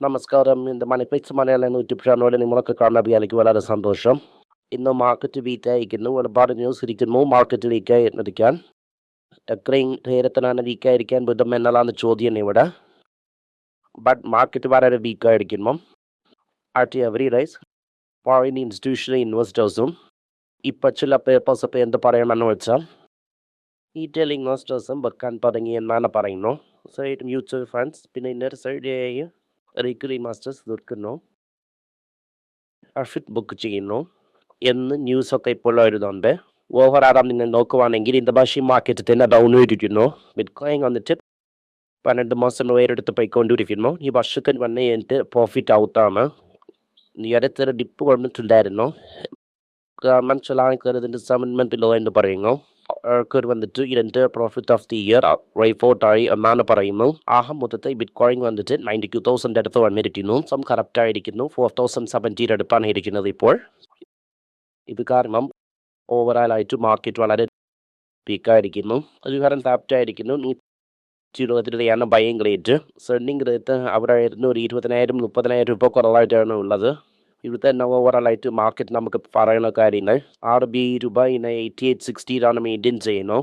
നമസ്കാരം. ഇന്ന് മണിപ്പിച്ച് മലയാളം യൂട്യൂബ് ചാനലിൽ നിങ്ങളൊക്കെ കാണാൻ എനിക്ക് വളരെ സന്തോഷം. ഇന്ന് മാർക്കറ്റ് വീറ്റ് അയക്കുന്നു ഒരുപാട് ന്യൂസ് ഇരിക്കുന്നു. മാർക്കറ്റ് ലീക്കായി ഇരിക്കാൻ. എത്രയും നേരത്തിനാണ് ലീക്കായിരിക്കാൻ ബുദ്ധം എന്നതാണ് ചോദ്യം ഇവിടെ. ബട്ട് മാർക്കറ്റ് വളരെ വീക്കായിരിക്കുമ്പം at every rise foreign institutional ഇൻവെസ്റ്റേഴ്സും ഇപ്പം ചില പേപ്പേഴ്സ് ഇപ്പോൾ എന്ത് പറയണമെന്ന് വെച്ചാൽ റീറ്റെയിൽ ഇൻവെസ്റ്റേഴ്സും വെക്കാൻ തുടങ്ങി എന്നാണ് പറയുന്നു. സൈഡ് മ്യൂച്വൽ ഫണ്ട്സ് പിന്നെ ഇന്നൊരു സൈഡ് റീക്കറി മാസ്റ്റേഴ്സ് തീർക്കുന്നു. അർഫിത് ബുക്ക് ചെയ്യുന്നു. എന്ന് ന്യൂസൊക്കെ ഇപ്പോൾ വരുന്നുണ്ട് ഓവറാറാം നിങ്ങൾ നോക്കുവാണെങ്കിൽ ഇന്റർനാഷണൽ മാർക്കറ്റ് തന്നെ ഡൗൺ ചെയ്തിരിക്കുന്നു ബിറ്റ് കോയിൻ വന്നിട്ട് പന്ത്രണ്ട് മാസം വേറെടുത്ത് പോയിക്കൊണ്ടിരിക്കുന്നു. ഈ വർഷത്തിന് വന്ന് എനിക്ക് പ്രോഫിറ്റ് ഔട്ടാണ് അടുത്തൊരു ഡിപ്പ് കൊണ്ടിട്ടുണ്ടായിരുന്നു ഗവൺമെന്റ് ചില ആൾക്കാർ ഇതിന്റെ സമന്മെന്റ് ലോ എന്ന് പറയുന്നു. ആൾക്കാർ വന്നിട്ട് ഇതിന്റെ പ്രോഫിറ്റ് ഓഫ് ദി ഇയർ റൈഫോർട്ടായി എന്നാണ് പറയുന്നു. ആഹം മൊത്തത്തെ ബിറ്റ് കോയിൻ വന്നിട്ട് നയന്റി ടു തൗസൻഡ് അടുത്ത് വന്നിരിക്കുന്നു സം കറക്റ്റ് ആയിരിക്കുന്നു. ഫോർ തൗസൻഡ് സെവന്റീൻ അടുത്താണ് ഇരിക്കുന്നത് ഇപ്പോൾ. ഇത് കാരണം ഓവറാൽ ആയിട്ട് മാർക്കറ്റ് വളരെ പീക്കായിരിക്കുന്നു അത് കാരണം താപ്റ്റ് ആയിരിക്കുന്നു. നൂറ്റി ഇരുപത്തിരയാണ് ബൈങ് റേറ്റ് സെല്ലിംഗ് റേറ്റ് അവിടെ ഒരു ഇരുപതിനായിരം മുപ്പതിനായിരം രൂപ കുറവായിട്ടാണ് ഉള്ളത്. ഇവിടുത്തെ തന്നെ ഓവറാലായിട്ട് മാർക്കറ്റ് നമുക്ക് പറയുന്ന കാര്യങ്ങൾ. ആർ ബി രൂപ ഇന്ന് എയ്റ്റി എയ്റ്റ് സിക്സ്റ്റിയിലാണ് മെയിന്റെയിൻ ചെയ്യുന്നു.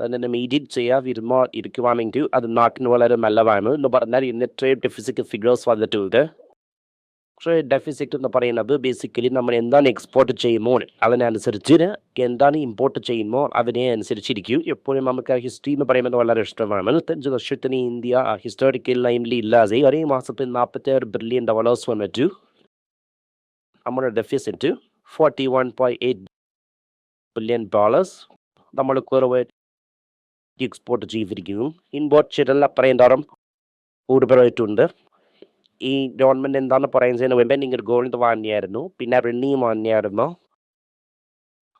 അതിനെ മെയിന്റെയിൻ ചെയ്യാൻ വരുമ്പോൾ ഇരിക്കുവാണെങ്കിൽ അത് നാട്ടിന് വളരെ നല്ലതാണ് എന്ന് പറഞ്ഞാൽ ഇന്ന് ട്രേഡ് ഡെഫിസിറ്റ് ഫിഗേഴ്സ് വന്നിട്ടുണ്ട്. ട്രേഡ് ഡെഫിസിറ്റ് എന്ന് പറയുന്നത് ബേസിക്കലി നമ്മൾ എന്താണ് എക്സ്പോർട്ട് ചെയ്യുമ്പോൾ അതിനനുസരിച്ച് എന്താണ് ഇമ്പോർട്ട് ചെയ്യുമ്പോൾ അതിനെ അനുസരിച്ചിരിക്കും. എപ്പോഴും നമുക്ക് ഹിസ്റ്ററി എന്ന് പറയുന്നത് വളരെ ഇഷ്ടമാണ്. അഞ്ച് വർഷത്തിന് ഇന്ത്യ ഹിസ്റ്റോറിക്കൽ ലൈനിൽ ഇല്ലാതെ ഒരേ മാസത്തിൽ നാൽപ്പത്തേഴ് ബില്യൺ ഡോളേഴ്സ് വന്നിട്ടു. നമ്മുടെ deficit forty one point eight billion dollars നമ്മൾ കുറവ് എക്സ്പോർട്ട് ചെയ്തിരിക്കുന്നു. ഇമ്പോർട്ട് ചെയ്തല്ല പറയുന്നതോറും കൂടുതലായിട്ടുണ്ട്. ഈ ഗവൺമെന്റ് എന്താണ് പറയുന്നതെന്ന് വരുമ്പോൾ നിങ്ങൾ ഗോൾഡ് വാങ്ങിയായിരുന്നു. പിന്നെ വെള്ളിയും വാങ്ങിയായിരുന്നു.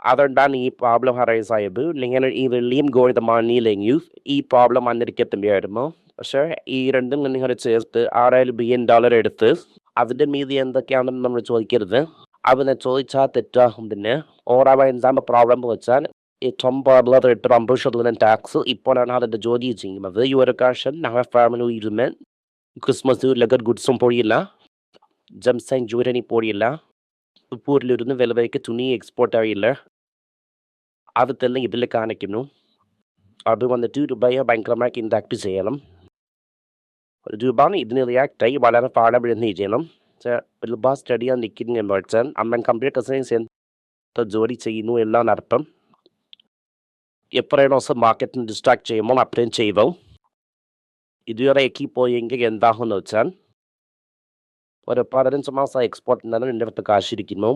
അതുകൊണ്ടാണ് ഈ പ്രോബ്ലം അറൈസ് ആയത്. നിങ്ങൾ ഈ വെള്ളിയും ഗോൾഡ് വാങ്ങിയില്ലെങ്കിൽ ഈ പ്രോബ്ലം വന്നിരിക്കത്തില്ലായിരുന്നു പക്ഷേ ഈ രണ്ടും നിങ്ങൾ ചേർത്ത് ആറായിരം ബില്യൺ ഡോളർ എടുത്ത് അതിന്റെ മീതി എന്തൊക്കെയാണെന്ന് നമ്മൾ ചോദിക്കരുത്. അവനെ ചോദിച്ചാൽ തെറ്റാകും പിന്നെ ഓറാവ എന്താണ് പ്രോബ്ലം വെച്ചാൽ എട്ട് അമ്പത് ശതമാനം ടാക്സ് ഇപ്പോഴാണ് അതിന്റെ ജോലി ചെയ്യുന്നത്. ഈ ഒരു കാശൻ ഞങ്ങൾ ഫാമിലി ഇരുന്ന് ക്രിസ്മസ് ലഗർ ഗുഡ്സും പൊഴിയില്ല ജംസൈൻ ജൂരനി പൊഴിയില്ല ഉപ്പൂരിലിരുന്ന് വിലവയ്ക്ക് തുണി എക്സ്പോർട്ട് ആയില്ല. അത് തന്നെ ഇതിൽ കാണിക്കുന്നു. അത് വന്നിട്ട് രൂപയെ ഭയങ്കരമായി ഇൻഡാക്ട് ചെയ്യണം. രൂപ ഇതിന് റിയാക്റ്റായി വളരെ പാടപ്പെടുന്ന ചെയ്യണം സ്റ്റഡി ആ നിൽക്കുന്ന വെച്ചാൽ അമ്മൻ കമ്പ്യൂട്ടർ സയൻസ് എന്തോ ജോലി ചെയ്യുന്നു എല്ലാം അർത്ഥം. എപ്പോഴാണോ മാർക്കറ്റിന് ഡിസ്ട്രാക്ട് ചെയ്യുമ്പോൾ അപ്ലൈൻ ഇതുവരെ എക്കി പോയെങ്കിൽ എന്താകുമെന്ന് വെച്ചാൽ ഒരു പതിനഞ്ച് മാസം എക്സ്പോർട്ട് നിന്നും എന്റെ അടുത്ത് കാശിരിക്കുന്നു.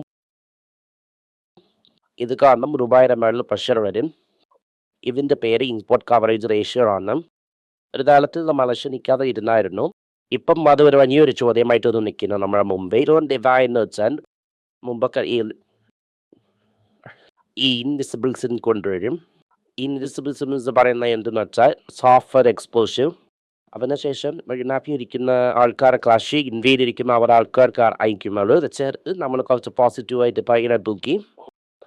ഇത് കാരണം രൂപയുടെ മേളിൽ പ്രഷർ വരും. ഇതിന്റെ പേര് ഇമ്പോർട്ട് കവറേജ് റേഷ്യോ ആണ്. ഒരു കാലത്ത് നമ്മൾ നിൽക്കാതെ ഇരുന്നായിരുന്നു. ഇപ്പം അത് ഒരു വലിയൊരു ചോദ്യമായിട്ട് ഒന്ന് നിൽക്കുന്നു. നമ്മുടെ മുംബൈ ഡിവൈ എന്ന് വെച്ചാൽ മുമ്പൊക്കെ ഈ ഈ ഇൻവിസിബിൾസിന് കൊണ്ടുവരും. ഇൻവിസിബിൾസ് എന്ന് പറയുന്ന എന്തെന്ന് വെച്ചാൽ സോഫ്റ്റ്വെയർ എക്സ്പോഷർ അതിനുശേഷം വഴിനാപ്പി ഇരിക്കുന്ന ആൾക്കാരെ ക്ലാഷ് ഇൻവെയിൽ ഇരിക്കുന്ന അവർ ആൾക്കാർക്ക് അയക്കുമ്പോൾ ചേർത്ത് നമ്മൾ കുറച്ച് പോസിറ്റീവായിട്ട് ഭയങ്കര തൂക്കി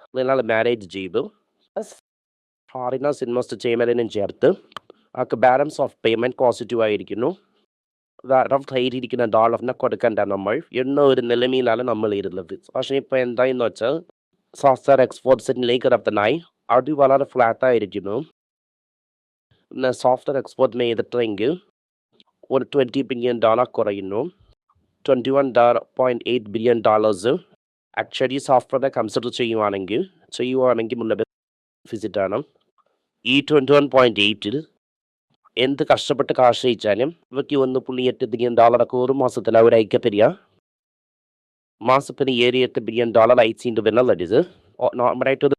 അതിനാൽ മാരേജ് ചെയ്തു. ഫോറിനേഴ്സ് ഇൻവെസ്റ്റ് ചെയ്യുന്നതിനും ചേർത്ത് ബാലൻസ് ഓഫ് പേയ്മെന്റ് പോസിറ്റീവ് ആയിരിക്കുന്നു. കാരണം കയ്യിലിരിക്കുന്ന ഡോളറിനെ കൊടുക്കണ്ട നമ്മൾ. എന്ന ഒരു നിലമയിലാണ് നമ്മൾ ഇരുന്നത്. പക്ഷേ ഇപ്പോൾ എന്തായെന്ന് വെച്ചാൽ സോഫ്റ്റ്വെയർ എക്സ്പോർട്ട്സിലേക്ക് കടത്തനായി. അത് വളരെ ഫ്ലാറ്റായിരിക്കുന്നു സോഫ്റ്റ്വെയർ എക്സ്പോർട്ട് ചെയ്തിട്ടെങ്കിൽ ഒരു ട്വന്റി ബില്യൺ ഡോളർ കുറയുന്നു. Twenty one point eight billion dollars actually software consider ചെയ്യുവാണെങ്കിൽ ചെയ്യുവാണെങ്കിൽ ഉള്ള ബെനിഫിറ്റാണ് ഈ ട്വന്റി വൺ പോയിന്റ് എയ്റ്റിൽ എന്ത് കഷ്ടപ്പെട്ട് കാശയിച്ചാലും ഇവയ്ക്ക് ഒന്ന് പുള്ളി എട്ട് ബില്യൺ ഡോളറൊക്കെ ഒരു മാസത്തിൽ അവർ അയക്കപ്പെരിയ മാസത്തിന് ഏഴ് എട്ട് ബില്യൺ ഡോളർ അയച്ചിട്ട് വരുന്നത് ഇത് ഒരു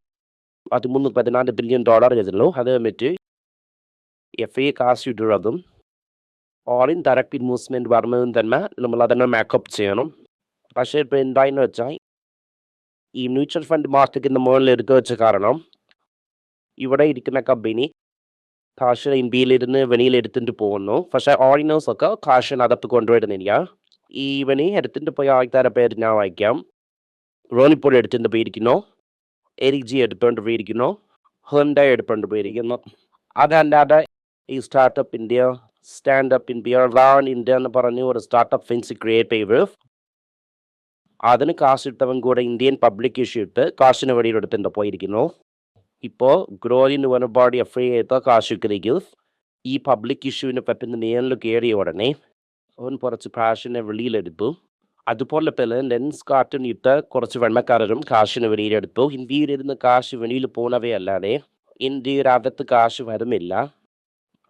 പതിമൂന്ന് പതിനാല് ബില്യൺ ഡോളർ ഇതിലോ അത് വന്നിട്ട് എഫ് ഐ കാശ് ഇടുന്നതും ഓൾ ഇൻ ഡയറക്റ്റ് ഇൻവെസ്റ്റ്മെന്റ് വരുന്നതും തന്നെ നമ്മൾ അതിനെ മേക്കപ്പ് ചെയ്യണം. പക്ഷേ ഇപ്പോൾ എന്തായെന്ന് വെച്ചാൽ ഈ മ്യൂച്വൽ ഫണ്ട് മാർക്കറ്റിന്റെ മുകളിൽ എടുക്കുക വെച്ച കാരണം ഇവിടെ ഇരിക്കുന്ന കമ്പനി കാശ് ഇന്ത്യയിലിരുന്ന് വെളിയിൽ എടുത്തിട്ട് പോകുന്നു. പക്ഷേ ഓറിനേഴ്സൊക്കെ കാശിനകത്ത് കൊണ്ടുവരുന്നില്ല ഈ ഇവനെ എടുത്തിട്ട് പോയ ആൾക്കാരെ പേര് ഞാൻ വായിക്കാം. റോണിപ്പോൾ എടുത്തിട്ട് പോയിരിക്കുന്നു. എരിക് ജി എടുത്തുകൊണ്ട് പോയിരിക്കുന്നു. ഹെൻഡ എടുത്തുകൊണ്ട് പോയിരിക്കുന്നു. അതല്ലാതെ ഈ startup India standup India run India എന്ന് പറഞ്ഞ് ഒരു സ്റ്റാർട്ടപ്പ് ഫിൻസ് ക്രിയേറ്റ് ചെയ്ത് അതിന് കാശിട്ടവൻ കൂടെ ഇന്ത്യൻ പബ്ലിക് ഇഷ്യൂ ഇട്ട് കാശിന് വെളിയിലെടുത്തിട്ട് പോയിരിക്കുന്നു. ഇപ്പോൾ ഗ്രോയിന് ഒരുപാട് എഫ് ഐ ചെയ്ത കാശിക്കലേക്ക് ഈ പബ്ലിക് ഇഷ്യൂവിനെ പറ്റുന്ന നേരിൽ കയറിയ ഉടനെ അവൻ കുറച്ച് കാശിനെ വെളിയിലെടുത്തു. അതുപോലെ തന്നെ ലെൻസ് കാർട്ടൺ ഇട്ട കുറച്ച് വെണ്ണക്കാരരും കാശിന് വെളിയിലെടുത്തു. ഇന്ത്യയിലിരുന്ന് കാശ് വെളിയിൽ പോണവയല്ലാതെ ഇന്ത്യയുടെ അകത്ത് കാശ് വരുന്നില്ല.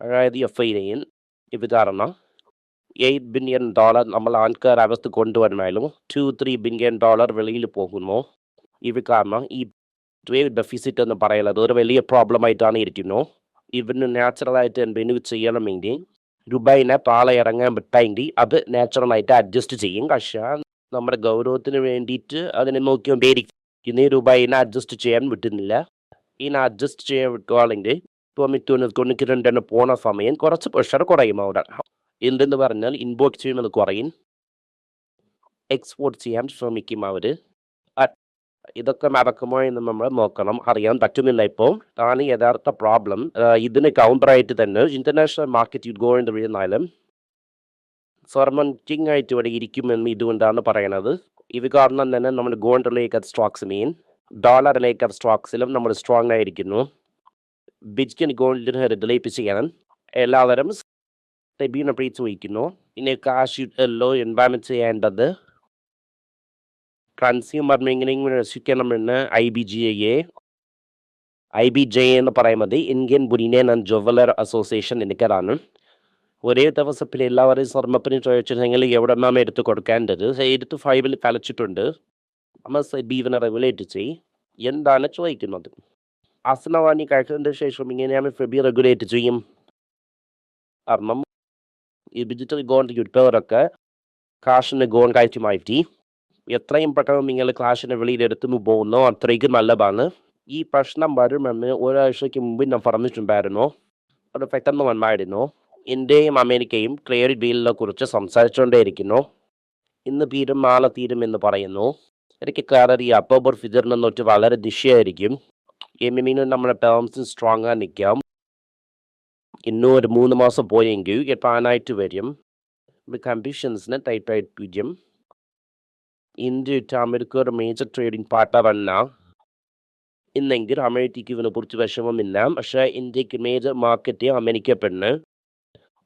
അതായത് എഫ് ഐയിൽ ഇത് കാരണം എയ്റ്റ് ബില്യൺ ഡോളർ നമ്മൾ ആൾക്കാർ അവസ്ഥ കൊണ്ടുവന്നാലും ടു ത്രീ ബില്യൺ ഡോളർ വെളിയിൽ പോകുന്നു. ഇത് കാരണം ഈ ഡെഫിസിറ്റ് എന്ന് പറയുന്നത് ഒരു വലിയ പ്രോബ്ലം ആയിട്ടാണ് ഇരിക്കുന്നു. ഇവന് നാച്ചുറലായിട്ട് എന്തെങ്കിലും ചെയ്യണമെങ്കിൽ ദുബായിനെ പാളെ ഇറങ്ങാൻ വിട്ടെങ്കിൽ അത് നാച്ചുറലായിട്ട് അഡ്ജസ്റ്റ് ചെയ്യും. പക്ഷേ നമ്മുടെ ഗൗരവത്തിന് വേണ്ടിയിട്ട് അതിനെ നോക്കിക്കൊണ്ടേയിരിക്കും. ഇനി ദുബായിനെ അഡ്ജസ്റ്റ് ചെയ്യാൻ വിട്ടുന്നില്ല. ഇനി അഡ്ജസ്റ്റ് ചെയ്യാൻ വിട്ടുവാണെങ്കിൽ തൊണ്ണൂറ്റി തൊണ്ണൂറ്റി രണ്ടിന് പോണ സമയം കുറച്ച് പ്രഷർ കുറയും അവിടെ. എന്തെന്ന് പറഞ്ഞാൽ ഇൻബോക്സ് ചെയ്യുന്നത് കുറയും. എക്സ്പോർട്ട് ചെയ്യാൻ ശ്രമിക്കും അവർ ഇതൊക്കെ നടക്കുമോ എന്ന് നമ്മൾ നോക്കണം. അറിയാൻ പറ്റുന്നില്ല ഇപ്പോൾ ആണ് യഥാർത്ഥ പ്രോബ്ലം ഇതിന് കൗണ്ടറായിട്ട് തന്നെ ഇന്റർനാഷണൽ മാർക്കറ്റ് വീഴുന്നാലും സ്വർണം കിങ് ആയിട്ട് ഇവിടെ ഇരിക്കുമെന്ന് ഇതുകൊണ്ടാണ് പറയണത്. ഇത് കാരണം തന്നെ നമ്മൾ ഗോൾഡിലേക്ക് സ്റ്റോക്സ് മീൻ ഡോളറിലേക്ക് സ്റ്റോക്സിലും നമ്മൾ സ്ട്രോങ് ആയിരിക്കുന്നു. ബിറ്റ്കിൻ ഗോൾഡിന് ചെയ്യാൻ എല്ലാവരും ടെബീനെ പ്രീച്ച് വഹിക്കുന്നു. ഇനി കാശ് ലോ എന്താണ് ചെയ്യേണ്ടത് കൺസ്യൂമർ എങ്ങനെയും രക്ഷിക്കണമെന്ന് I B G A I B J എന്ന് പറയുന്നത് Indian bullion and jeweller association എനിക്കതാണ് ഒരേ ദിവസത്തിൽ എല്ലാവരെയും സ്വർണപ്പിന് ചോദിച്ചിട്ടുണ്ടെങ്കിൽ എവിടെ നാം എടുത്ത് കൊടുക്കേണ്ടത്? എടുത്ത് ഫൈവിൽ കലച്ചിട്ടുണ്ട്. നമ്മൾ ബീവിനെ റെഗുലേറ്റ് ചെയ്യും. എന്താണ് ചോദിക്കുന്നത്? അസനവാണി കഴിച്ചതിന് ശേഷം ഇങ്ങനെയാണ് ഫെബി റെഗുലേറ്റ് ചെയ്യും. കാരണം ഈ ഡിജിറ്റൽ ഗോൺ യുദ്ധവരൊക്കെ കാശിന് ഗോൺ കയറ്റി മാറ്റി. എത്രയും പെട്ടെന്ന് നിങ്ങൾ ക്ലാസ്സിന് വെളിയിലെടുത്തു പോകുന്നോ അത്രയ്ക്ക് നല്ലതാണ്. ഈ പ്രശ്നം വരുമെന്ന് ഒരാഴ്ചയ്ക്ക് മുമ്പ് ഞാൻ പറഞ്ഞിട്ടുണ്ടായിരുന്നു. അത് പെട്ടെന്ന് വന്നായിരുന്നു. ഇന്ത്യയും അമേരിക്കയും ട്രേഡ് ഡീലിനെ കുറിച്ച് സംസാരിച്ചുകൊണ്ടേയിരിക്കുന്നു. ഇന്ന് തീരും നാളെ തീരും എന്ന് പറയുന്നു. എനിക്ക് ഈ ഒക്ടോബർ ഫിജറിനെ തൊട്ട് വളരെ ദിശയായിരിക്കും. എമ്മിനും നമ്മുടെ ടേംസും സ്ട്രോങ് ആയി നിൽക്കാം. ഇന്നും ഒരു മൂന്ന് മാസം പോയെങ്കിൽ എത്താനായിട്ട് വരും. കണ്ടീഷൻസിന് ടൈറ്റായിട്ട് വരും ടു അമേരിക്ക ഒരു മേജർ ട്രേഡിംഗ് പാർട്ണർ അല്ല. ഇന്നെങ്കിൽ അമേരിക്കയ്ക്ക് ഇതിനെ കുറിച്ച് വിഷമമില്ല. പക്ഷേ ഇന്ത്യയ്ക്ക് മേജർ മാർക്കറ്റ് അമേരിക്ക പെണ്ണ്.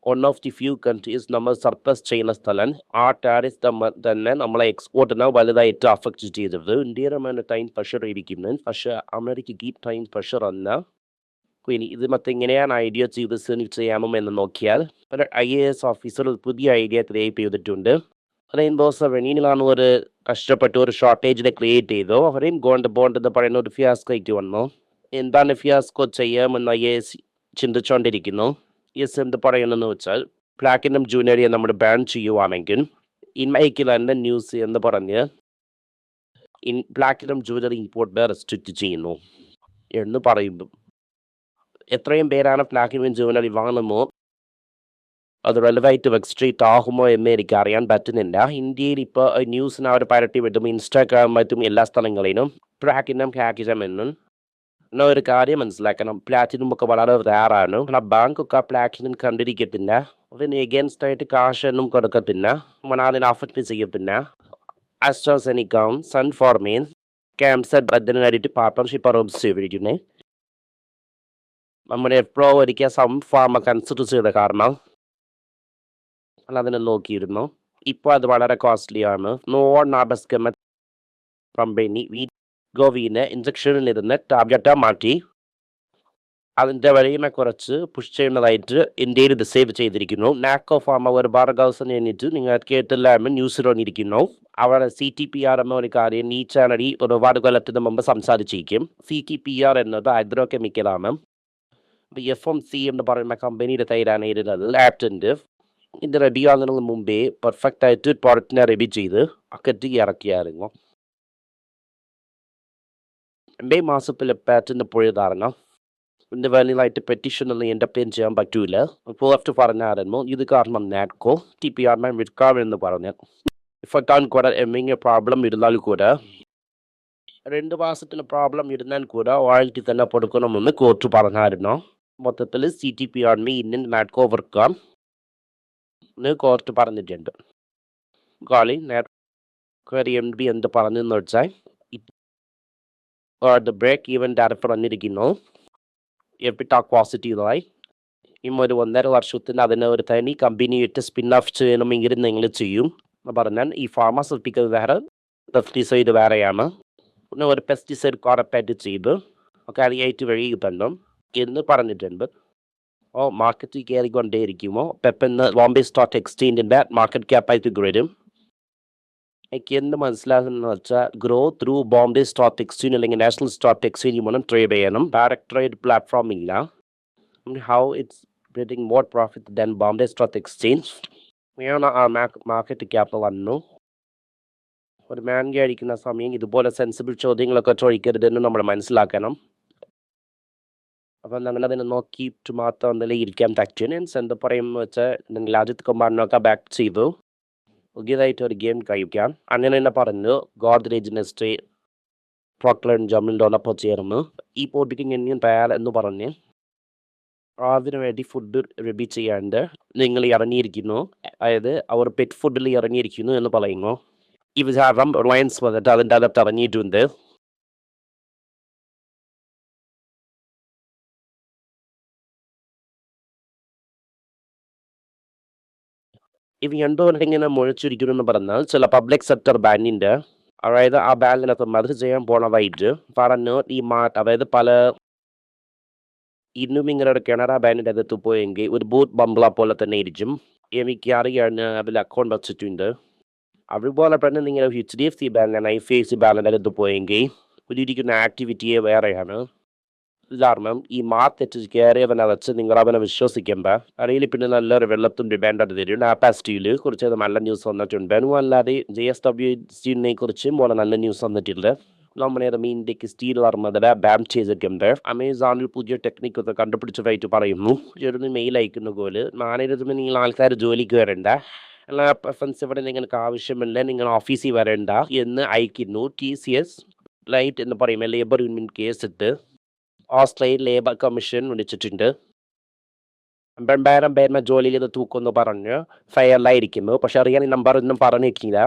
One of the few countries നമ്മൾ സർപ്ലസ് ചെയ്യുന്ന സ്ഥലം. ആ ടാരിസ് തന്നെ നമ്മളെ എക്സ്പോർട്ടിനെ വലുതായിട്ട് അഫക്റ്റ് ചെയ്തത്. ഇന്ത്യയുടെ ടൈം പ്രഷർ ഇരിക്കുന്നത് പക്ഷേ അമേരിക്കയ്ക്ക് ഈ ടൈം പ്രഷർ അല്ല. ഇനി ഇത് മറ്റേ എങ്ങനെയാണ് ഐഡിയ ചെയ്ത് ചെയ്യാമോ എന്ന് നോക്കിയാൽ ഒരു ഐ എ എസ് ഓഫീസർ പുതിയ ഐഡിയ ക്രിയേറ്റ് ചെയ്തിട്ടുണ്ട്. റെയിൻബോ സെവനീനിലാണ് ഒരു കഷ്ടപ്പെട്ട് ഒരു ഷോർട്ടേജിനെ ക്രിയേറ്റ് ചെയ്തു. അവരെയും ഗോണ്ട് ബോണ്ട് എന്ന് പറയുന്ന ഒരു ഫിയാസ്കോയ്ക്ക് വന്നു. എന്താണ് ഫിയാസ്കോ ചെയ്യാമെന്ന് ഐ എസ് ചിന്തിച്ചുകൊണ്ടിരിക്കുന്നു എസ് എന്ത് പറയുന്നതെന്ന് വെച്ചാൽ പ്ലാറ്റിനം ജൂനിയറിയെ നമ്മൾ ബാൻ ചെയ്യുവാണെങ്കിൽ ഇൻമൈക്കിൽ തന്നെ ന്യൂസ് എന്ന് പറഞ്ഞ് in platinum jewellery import be restrict ചെയ്യുന്നു എന്ന് പറയുമ്പോൾ എത്രയും പേരാണ് പ്ലാറ്റിനം ജൂനിയറി വാങ്ങുമോ അത് റെലവൈറ്റ് വെബ്സ്ട്രീറ്റ് ആകുമോ എന്ന് എനിക്ക് അറിയാൻ പറ്റുന്നില്ല. ഇന്ത്യയിൽ ഇപ്പോൾ ന്യൂസിന് അവർ പരട്ടി വിട്ടും ഇൻസ്റ്റാഗ്രാം മറ്റും എല്ലാ സ്ഥലങ്ങളിലും. ട്രാക്കിനും ഹാക്കിസം എന്നും. എന്നാൽ ഒരു കാര്യം മനസ്സിലാക്കണം. പ്ലാറ്റിനും ഒക്കെ വളരെ റേറാണ് എന്നാൽ ബാങ്കൊക്കെ പ്ലാറ്റിനും കണ്ടിരിക്കത്തില്ല. അതിന് എഗൻസ്റ്റ് ആയിട്ട് കാശ് ഒന്നും കൊടുക്കത്തില്ല. അതിനെ അഫക്റ്റ് ചെയ്യത്തില്ല. അസ്ട്രോസെനിക്കാം സൺഫോർമീൻ ക്യാൻസർ അതിനായിട്ട് പാർട്ട്ണർഷിപ്പ് അറോബ്സ് ചെയ്തിരിക്കുന്നത് നമ്മുടെ എപ്പോഴും ഒരിക്കൽ സം ഫാമ കൺസിഡർ ചെയ്ത കാരണം അതിനെ നോക്കിയിരുന്നു. ഇപ്പോൾ അത് വളരെ കോസ്റ്റ്ലി ആണ്. നോൺ ആബസ്കമ കമ്പനി ഗോവിനെ ഇഞ്ചക്ഷനിൽ ഇരുന്ന് ടാബ്ലറ്റ് മാറ്റി. അതിന്റെ വഴിയിനെ കുറച്ച് പുഷ് ചെയ്യുന്നതായിട്ട് ഇന്ത്യയിൽ ഇത് സേവ് ചെയ്തിരിക്കുന്നു. നാക്കോ ഫാമ ഒരുപാട് ദിവസം കഴിഞ്ഞിട്ട് നിങ്ങൾ കേട്ടില്ലായ്മ ന്യൂസിൽ വന്നിരിക്കുന്നു. അവിടെ സി ടി പി ആർ എന്ന ഒരു കാര്യം ഈ ചാനലിൽ ഒരുപാട് കൊല്ലത്തിന് മുമ്പ് സംസാരിച്ചിരിക്കും. സി ടി പി ആർ എന്നത് ഹൈഡ്രോ കെമിക്കലാണ് എഫ് എം സി എന്ന് പറയുന്ന കമ്പനിയുടെ തൈരാണ് ഇരുന്നത് ലാപ്റ്റന്റ് ഇത് റെഡിയാകുന്നതിന് മുമ്പേ പെർഫെക്റ്റ് ആയിട്ട് പ്രോഡക്റ്റിനെ റെഡി ചെയ്ത് അക്കറ്റി ഇറക്കിയായിരുന്നു. മെയ് മാസത്തിൽ പാറ്റിന് പോയതായിരുന്നു എന്റെ വേനലായിട്ട് പെറ്റീഷൻ ഒന്നും എന്റെ പേര് ചെയ്യാൻ പറ്റൂല. പുറത്ത് പറഞ്ഞായിരുന്നു. ഇത് കാരണം നാറ്റ്കോ ടി പി ആറിനെ വിൽക്കാമെന്ന് പറഞ്ഞു. ഇഫക്കാൻ കൂടെ എമ്മിങ് പ്രോബ്ലം ഇരുന്നാൽ കൂടെ രണ്ട് മാസത്തിന് പ്രോബ്ലം ഇരുന്നാൽ കൂടെ വാഴത്തി തന്നെ കൊടുക്കണമെന്ന് കോർട്ട് പറഞ്ഞായിരുന്നു. മൊത്തത്തിൽ സി ടി പി ആർമി ഇന്ത്യൻ നാറ്റ്കോ വർക്കാം എന്ന് കോർട്ട് പറഞ്ഞിട്ടുണ്ട്. കോളി നേരെ എം ബി എന്ത് പറഞ്ഞെന്ന് വെച്ചാൽ ദ ബ്രേക്ക് ഈവൻ ഡയറക്ടർ വന്നിരിക്കുന്നു? എപ്പിട്ട പോസിറ്റീവായി ഇമ്മ ഒരു ഒന്നര വർഷത്തിന് അതിനെ ഒരു തനി കമ്പനി ഇട്ട് സ്പിൻ ഓഫ് ചെയ്യണമെങ്കിൽ നിങ്ങൾ ചെയ്യും എന്ന് പറഞ്ഞാൽ ഈ ഫാർമസ്യൂട്ടിക്കൽ വേറെ പെസ്റ്റിസൈഡ് വേറെയാണ്. പിന്നെ ഒരു പെസ്റ്റിസൈഡ് കോറപ്പായിട്ട് ചെയ്ത് ഒക്കെ അറിയായിട്ട് വഴി കിട്ടണം എന്ന് പറഞ്ഞിട്ടുണ്ട്. മാർക്കറ്റിൽ കയറിക്കൊണ്ടേയിരിക്കുമോ പെപ്പെന്ന് ബോംബെ സ്റ്റോക്ക് എക്സ്ചേഞ്ചിന്റെ മാർക്കറ്റ് ക്യാപ്പായിട്ട് വരും എനിക്ക് എന്ത് മനസ്സിലാകുന്നതെന്ന് വെച്ചാൽ grow through Bombay stock exchange അല്ലെങ്കിൽ നാഷണൽ സ്റ്റോക്ക് എക്സ്ചേഞ്ച് മൂലം ട്രേഡ് ചെയ്യണം. ഡയറക്ട് ട്രേഡ് പ്ലാറ്റ്ഫോം ഇല്ല. How it's breeding more profit than Bombay stock exchange വേണം ആ മാർക്കറ്റ് ക്യാപ്പ് വന്നു. ഒരു മാൻ അടിക്കുന്ന സമയം ഇതുപോലെ സെൻസിബിൾ ചോദ്യങ്ങളൊക്കെ ചോദിക്കരുതെന്ന് നമ്മൾ മനസ്സിലാക്കണം. അപ്പം ഞങ്ങൾ അതിനെ നോക്കിയിട്ട് മാത്രം നിലയിരിക്കാൻ പറ്റും. എന്താ പറയുമ്പോൾ വെച്ചാൽ നിങ്ങൾ അജിത് കുമാറിനൊക്കെ ബാക്ക് ചെയ്തു. പുതിയതായിട്ട് ഒരു ഗെയിം കഴിക്കാം അങ്ങനെ തന്നെ പറഞ്ഞു. ഗോദ്രേജ് ഇൻഡസ്ട്രി പ്രോക്ലൻ ജമിലിന്റെപ്പം ചേർന്ന്. ഈ പോട്ടിക്ക് ഇങ്ങനെയും തയ്യാർ എന്ന് പറഞ്ഞ്. അതിനു വേണ്ടി ഫുഡ് റെഡി ചെയ്യാണ്ട് നിങ്ങൾ ഇറങ്ങിയിരിക്കുന്നു. അതായത് അവർ പെറ്റ് ഫുഡിൽ ഇറങ്ങിയിരിക്കുന്നു എന്ന് പറയുന്നു. ഈ വിചാരം റിലയൻസ് വന്നിട്ട് അതിന്റെ അകത്ത് ഇറങ്ങിയിട്ടുണ്ട്. ഇവ എന്തുകൊണ്ട് ഇങ്ങനെ മുഴച്ചിരിക്കുന്നു എന്ന് പറഞ്ഞാൽ ചില പബ്ലിക് സെക്ടർ ബാങ്കിന്റെ അതായത് ആ ബാങ്കിനകത്ത് മദർ ചെയ്യാൻ പോണതായിട്ട് പറഞ്ഞു ഈ മാറ്റ് അതായത് പല ഇന്നും ഇങ്ങനെ ഒരു കനറ ബാങ്കിന്റെ അകത്ത് പോയെങ്കിൽ ഒരു ബൂത്ത് ബംഗ്ല പോലെ തന്നെ ഇരിക്കും എനിക്ക് അറിയാണ് അതിൽ അക്കൗണ്ട് വെച്ചിട്ടുണ്ട് അതുപോലെ തന്നെ നിങ്ങൾ H D F C C I C ബാങ്കിന്റെ അകത്ത് പോയെങ്കിൽ ഒരു ഇരിക്കുന്ന ആക്ടിവിറ്റിയെ വേറെയാണ് കാരണം ഈ മാത്തെറ്റ് കയറിയവനെ വെച്ച് നിങ്ങൾ അവനെ വിശ്വസിക്കുമ്പോൾ അറിയിൽ പിന്നെ നല്ലൊരു വെള്ളത്തും ഡിമാൻഡ് തരും ആപ്പാസിറ്റിയിൽ കുറച്ച് നല്ല ന്യൂസ് വന്നിട്ടുണ്ട്. അല്ലാതെ ജെ എസ് ഡബ്ല്യു സ്റ്റീലിനെ കുറിച്ചും പോലെ നല്ല ന്യൂസ് വന്നിട്ടുണ്ട്. നമ്മുടെ മീനിലേക്ക് സ്റ്റീൽ വർമ്മതല ബാം ചെയ്തിട്ടുണ്ട്. അമേസോണിൽ പുതിയ ടെക്നിക്ക് ഒക്കെ കണ്ടുപിടിച്ചതായിട്ട് പറയുന്നു. ചെറുന്ന് മെയിൽ അയക്കുന്ന പോലെ നാലായിരത്തിന് നിങ്ങൾ ആൾക്കാർ ജോലിക്ക് വരണ്ട. എല്ലാ പ്രഫൻസ് ഇവിടെ നിങ്ങൾക്ക് ആവശ്യമില്ല. നിങ്ങൾ ഓഫീസിൽ വരണ്ട എന്ന് അയക്കുന്നു. ടി സി എസ് ലൈറ്റ് എന്ന് പറയുമ്പോൾ ലേബർ യൂണിയൻ കേസ് ഇട്ട്. ഓസ്ട്രേലിയൻ ലേബർ കമ്മീഷൻ വിളിച്ചിട്ടുണ്ട്. രണ്ടായിരം പേരുടെ ജോലിയിൽ നിന്ന് തൂക്കുമെന്ന് പറഞ്ഞ്. ഫയറിലായിരിക്കുന്നു പക്ഷെ അറിയാൻ ഈ നമ്പർ ഒന്നും പറഞ്ഞിട്ടില്ല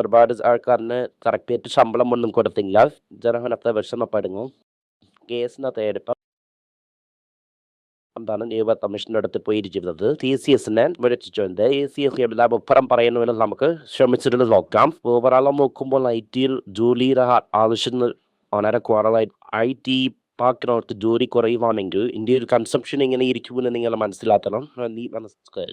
ഒരുപാട് ആൾക്കാരിന് കറക്റ്റായിട്ട് ശമ്പളം ഒന്നും കൊടുത്തില്ല. ജനഹനത്തെ വിഷമപ്പെടുന്നു കേസിനകത്ത് എടുപ്പം എന്താണ് നിയമ കമ്മീഷന്റെ അടുത്ത് പോയിരിക്കുന്നത്. ടി സി എസിനെ വിളിച്ചിട്ടുണ്ട്. എ സി എസ് എല്ലാം ഉപ്പറം പറയുന്നവരും നമുക്ക് ശ്രമിച്ചിട്ട് നോക്കാം. ഓവറോളം നോക്കുമ്പോൾ ഐ ടിയിൽ ജോലിയുടെ ആവശ്യം വളരെ കുറവായി ഐ ടി പാക്കിനകത്ത് ജോലി കുറയുവാണെങ്കിൽ ഇന്ത്യയിൽ കൺസംഷൻ എങ്ങനെ ഇരിക്കുമെന്ന് നിങ്ങൾ മനസ്സിലാക്കണം. നീ മനസ്സിലാക്കുക